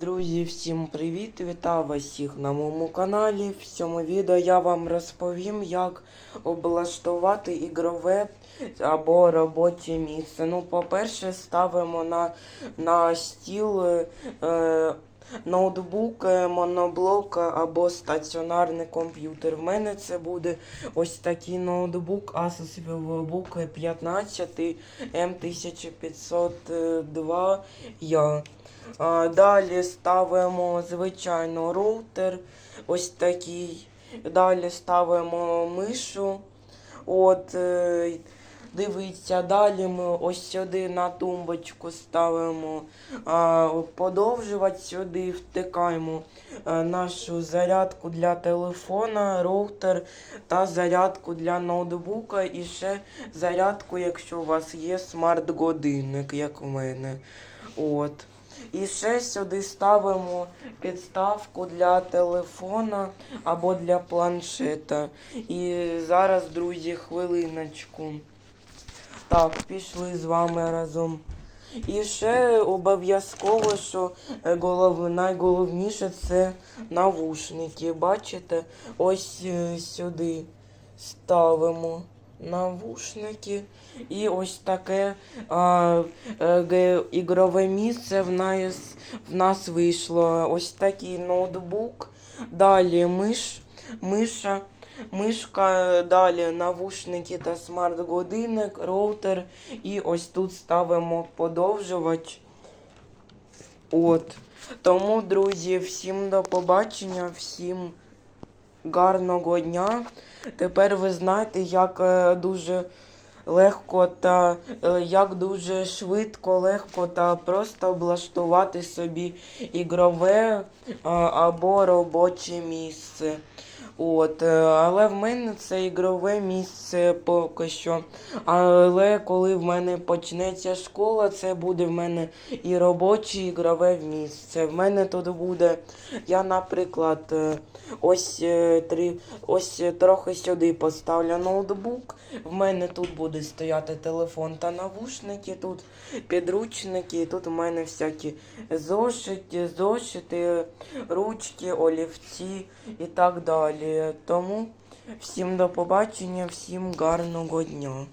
Друзі, всім привіт! Вітаю вас всіх на моєму каналі. В цьому відео я вам розповім, як облаштувати ігрове або робоче місце. Ну, по-перше, ставимо на, на стіл е, ноутбук, е, моноблок або стаціонарний комп'ютер. В мене це буде ось такий ноутбук Asus VivoBook 15 M1502 я. Далі ставимо звичайно роутер, ось такий. Далі ставимо мишу. От, е, дивіться, далі ми ось сюди на тумбочку ставимо а, подовжувач, сюди втикаємо а, нашу зарядку для телефона, роутер та зарядку для ноутбука і ще зарядку, якщо у вас є смарт-годинник, як у мене. От. І ще сюди ставимо підставку для телефона або для планшета. І зараз, друзі, хвилиночку. Так, пішли з вами разом. І ще обов'язково, що е, голов... найголовніше це навушники. Бачите? Ось е, сюди ставимо навушники. І ось таке а, е, ігрове місце в нас, в нас вийшло. Ось такий ноутбук. Далі миш, миша. Мишка, далі навушники та смарт-годинник, роутер. І ось тут ставимо подовжувач. От. Тому, друзі, всім до побачення, всім гарного дня. Тепер ви знаєте, як е, дуже легко та е, як дуже швидко, легко та просто облаштувати собі ігрове або робоче місце. От, е, але в мене це ігрове місце поки що. Але коли в мене почнеться школа, це буде в мене і робоче, і ігрове місце. В мене тут буде, я, наприклад, е, ось е, три, ось трохи сюди поставлю ноутбук. В мене тут буде стояти телефон та навушники, тут підручники, тут у мене всякі зошити, зошити, ручки, олівці і так далі. Тому всім до побачення, всім гарного дня.